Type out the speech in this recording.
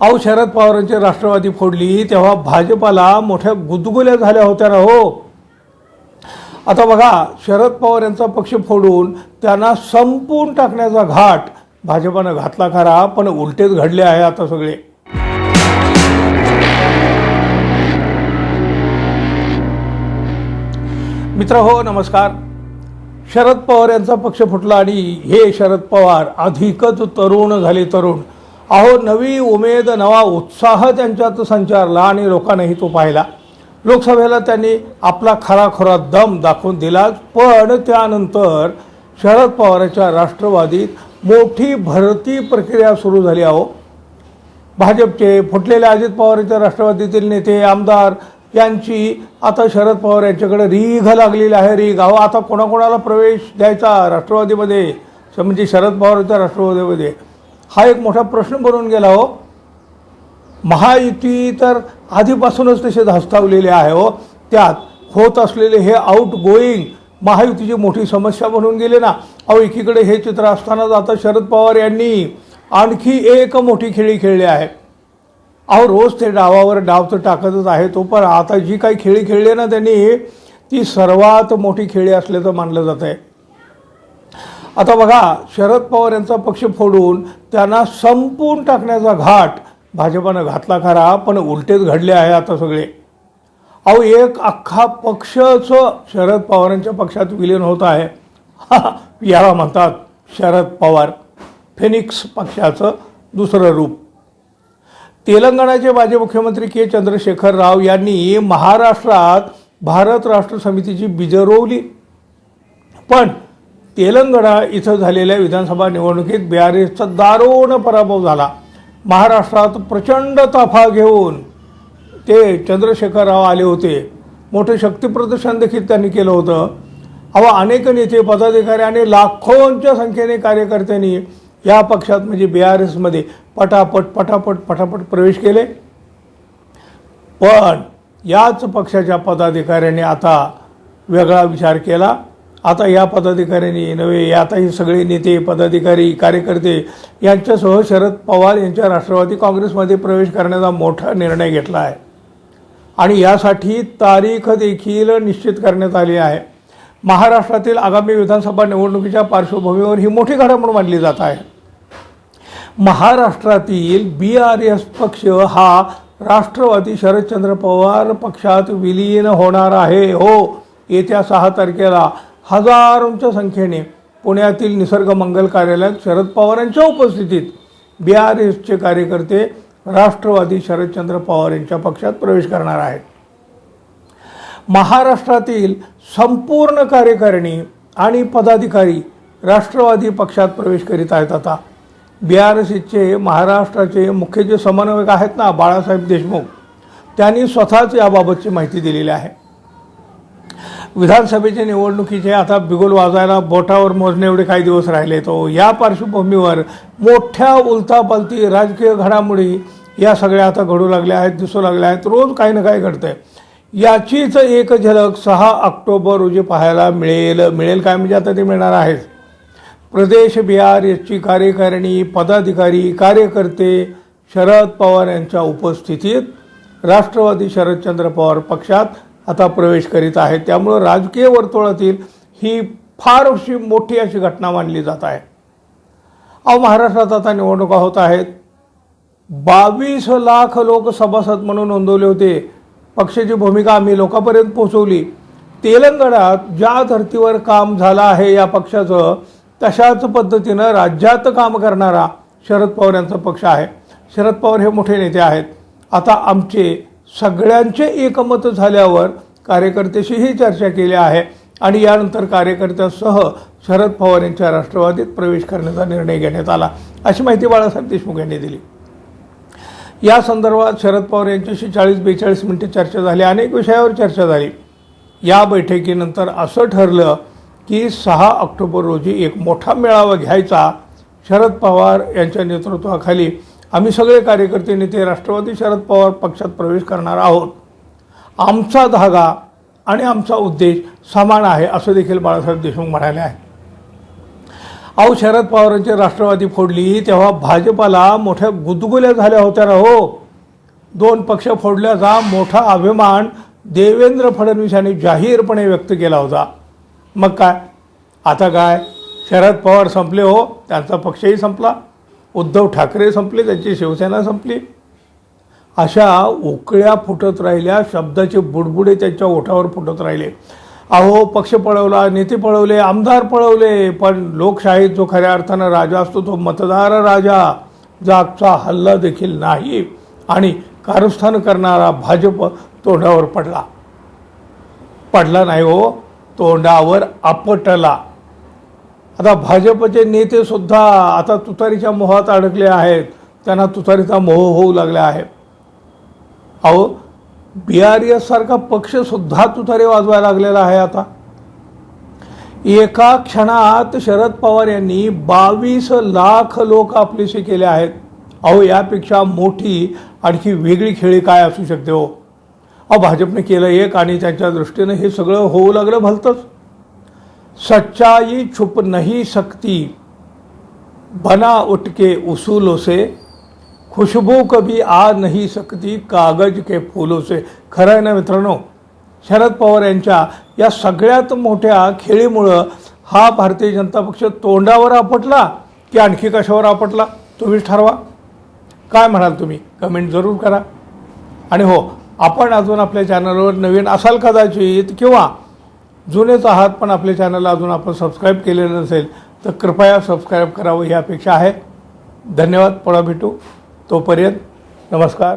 अहो शरद पवारांची राष्ट्रवादी फोडली तेव्हा भाजपाला मोठ्या गुदगुल्या झाल्या होत्या ना हो. आता बघा शरद पवार यांचा पक्ष फोडून त्यांना संपून टाकण्याचा घाट भाजपानं घातला खरा पण उलटेच घडले आहे आता सगळे. मित्र हो नमस्कार. शरद पवार यांचा पक्ष फुटला आणि हे शरद पवार अधिकच तरुण झाले तरुण. अहो नवी उमेद नवा उत्साह त्यांच्यात संचारला आणि लोकांनाही तो पाहिला. लोकसभेला त्यांनी आपला खराखरा दम दाखवून दिलाच पण त्यानंतर शरद पवारांच्या राष्ट्रवादीत मोठी भरती प्रक्रिया सुरू झाली अहो. भाजपचे फुटलेले अजित पवारांच्या राष्ट्रवादीतील नेते आमदार यांची आता शरद पवार यांच्याकडे रीघ लागलेली आहे रीघ. अहो आता कोणाकोणाला प्रवेश द्यायचा राष्ट्रवादीमध्ये? म्हणजे शरद पवारांच्या राष्ट्रवादीमध्ये. हा एक मोठा प्रश्न बनून गेला हो. महायुती तर आधीपासूनच तसे धास्तावलेले आहे हो. त्यात होत असलेले हे आउट गोईंग महायुतीची मोठी समस्या बनून गेले ना. अहो एकीकडे हे चित्र असतानाच आता शरद पवार यांनी आणखी एक मोठी खेळी खेळली आहे. अहो रोज ते डावावर डाव तर टाकतच आहे तो पण आता जी काही खेळी खेळली ना त्यांनी ती सर्वात मोठी खेळी असल्याचं मानलं जात आहे आता बघा शरद पवार यांचा पक्ष फोडून त्यांना संपून टाकण्याचा घाट भाजपानं घातला खरा पण उलटेच घडले आहे आता सगळे. अहो एक अख्खा पक्षच शरद पवारांच्या पक्षात विलीन होत आहे. याला म्हणतात शरद पवार. फेनिक्स पक्षाचं दुसरं रूप. तेलंगणाचे माजी मुख्यमंत्री के चंद्रशेखर राव यांनी महाराष्ट्रात भारत राष्ट्र समितीची बीजं रोवली पण तेलंगणा इथं झालेल्या विधानसभा निवडणुकीत बी आर एसचा दारुण पराभव झाला. महाराष्ट्रात प्रचंड ताफा घेऊन ते चंद्रशेखर राव आले होते. मोठं शक्तीप्रदर्शन देखील त्यांनी केलं होतं. अहो अनेक नेते पदाधिकारी आणि लाखोंच्या संख्येने कार्यकर्त्यांनी या पक्षात म्हणजे बी आर एसमध्ये पटापट पटापट पटापट प्रवेश केले. पण याच पक्षाच्या पदाधिकाऱ्यांनी आता वेगळा विचार केला. आता या पदाधिकाऱ्यांनी नव्हे आता हे सगळे नेते पदाधिकारी कार्यकर्ते यांच्यासह शरद पवार यांच्या राष्ट्रवादी काँग्रेसमध्ये प्रवेश करण्याचा मोठा निर्णय घेतला आहे. आणि यासाठी तारीख देखील निश्चित करण्यात आली आहे. महाराष्ट्रातील आगामी विधानसभा निवडणुकीच्या पार्श्वभूमीवर ही मोठी घडामोड मानली जात आहे. महाराष्ट्रातील बी आर एस पक्ष हा राष्ट्रवादी शरदचंद्र पवार पक्षात विलीन होणार आहे. हो येत्या सहा तारखेला हजारोंच्या संख्येने पुण्यातील निसर्ग मंगल कार्यालयात शरद पवारांच्या उपस्थितीत बी आर एसचे कार्यकर्ते राष्ट्रवादी शरदचंद्र पवार यांच्या पक्षात प्रवेश करणार आहेत. महाराष्ट्रातील संपूर्ण कार्यकारिणी आणि पदाधिकारी राष्ट्रवादी पक्षात प्रवेश करीत आहेत आता. बी आर एस एसचे महाराष्ट्राचे मुख्य जे समन्वयक आहेत ना बाळासाहेब देशमुख त्यांनी स्वतःच याबाबतची माहिती दिलेली आहे. विधानसभेच्या निवडणुकीचे आता बिगुल वाजायला बोटावर मोजणे एवढे काही दिवस राहिले. तो या पार्श्वभूमीवर मोठ्या उलथापालथी राजकीय घडामोडी या सगळ्या आता घडू लागल्या आहेत दिसू लागल्या आहेत. रोज काही ना काही घडतंय. याचीच एक झलक सहा ऑक्टोबर रोजी पाहायला मिळेल. मिळेल काय? म्हणजे आता ते मिळणार आहेच प्रदेश बिहार याची कार्यकारिणी पदाधिकारी कार्यकर्ते शरद पवार यांच्या उपस्थितीत राष्ट्रवादी शरदचंद्र पवार पक्षात आता प्रवेश करीत आहेत. त्यामुळं राजकीय वर्तुळातील ही फारशी मोठी अशी घटना मानली जात आहे. अहो महाराष्ट्रात आता निवडणुका होत आहेत. बावीस लाख लोक सभासद म्हणून नोंदवले होते. पक्षाची भूमिका आम्ही लोकांपर्यंत पोहोचवली. तेलंगणात ज्या धर्तीवर काम झालं आहे या पक्षाचं तशाच पद्धतीनं राज्यात काम करणारा शरद पवार यांचा पक्ष आहे. शरद पवार हे मोठे नेते आहेत. आता आमचे सगळ्यांचे एकमत झाल्यावर कार्यकर्त्याशीही चर्चा केली आहे आणि यानंतर कार्यकर्त्यासह शरद पवार यांच्या राष्ट्रवादीत प्रवेश करण्याचा निर्णय घेण्यात आला. अशी माहिती बाळासाहेब देशमुख यांनी दिली. या संदर्भात शरद पवार यांच्याशी चाळीस बेचाळीस मिनिटे चर्चा झाली. अनेक विषयावर चर्चा झाली. या बैठकीनंतर असं ठरलं की सहा ऑक्टोबर रोजी एक मोठा मेळावा घ्यायचा. शरद पवार यांच्या नेतृत्वाखाली आम्ही सगळे कार्यकर्ते नेते राष्ट्रवादी शरद पवार पक्षात प्रवेश करणार आहोत. आमचा धागा आणि आमचा उद्देश समान आहे असं देखील बाळासाहेब देशमुख म्हणाले आहे अहो शरद पवारांची राष्ट्रवादी फोडली तेव्हा भाजपाला मोठ्या गुदगुल्या झाल्या होत्या ना हो. दोन पक्ष फोडल्याचा मोठा अभिमान देवेंद्र फडणवीस यांनी जाहीरपणे व्यक्त केला होता. मग काय? आता काय? शरद पवार संपले हो त्यांचा पक्षही संपला. उद्धव ठाकरे संपले त्यांची शिवसेना संपली. अशा उकळ्या फुटत राहिल्या शब्दाचे बुडबुडे त्यांच्या ओठावर फुटत राहिले. अहो पक्ष पळवला नेते पळवले आमदार पळवले पण लोकशाहीत जो खऱ्या अर्थानं राजा असतो तो मतदार राजा. जागचा हल्ला देखील नाही. आणि कारस्थान करणारा भाजप तोंडावर पडला. पडला नाही हो तोंडावर आपटला. आता भाजपचे नेतेसुद्धा आता तुतारीच्या मोहात अडकले आहेत. त्यांना तुतारीचा मोह होऊ लागला आहे. अहो बी आर एस सारखा पक्षसुद्धा तुतारी वाजवायला लागलेला आहे आता. एका क्षणात शरद पवार यांनी बावीस लाख लोक आपलीशी केले आहेत. अहो यापेक्षा मोठी आणखी वेगळी खेळी काय असू शकते हो? अहो भाजपने केलं एक आणि त्यांच्या दृष्टीनं हे सगळं होऊ लागलं भलतंच. सच्चाई छुप नहीं सकती। बना उठ के उसूलों से। खुशबू कभी आ नहीं सकती कागज के फूलों से। खरं आहे ना मित्रांनो? शरद पवार यांच्या या सगळ्यात मोठ्या खेळीमुळं हा भारतीय जनता पक्ष तोंडावर आपटला की आणखी कशावर आपटला? तुम्हीच ठरवा. काय म्हणाल तुम्ही? कमेंट जरूर करा. आणि हो आपण अजून आपल्या चॅनलवर नवीन असाल कदाचित किंवा जुनेच आहात पण आपल्या चॅनलला अजून आपण सबस्क्राईब केलेलं नसेल तर कृपया सबस्क्राईब करावं ही अपेक्षा आहे. धन्यवाद पुन्हा भेटू. तोपर्यंत नमस्कार.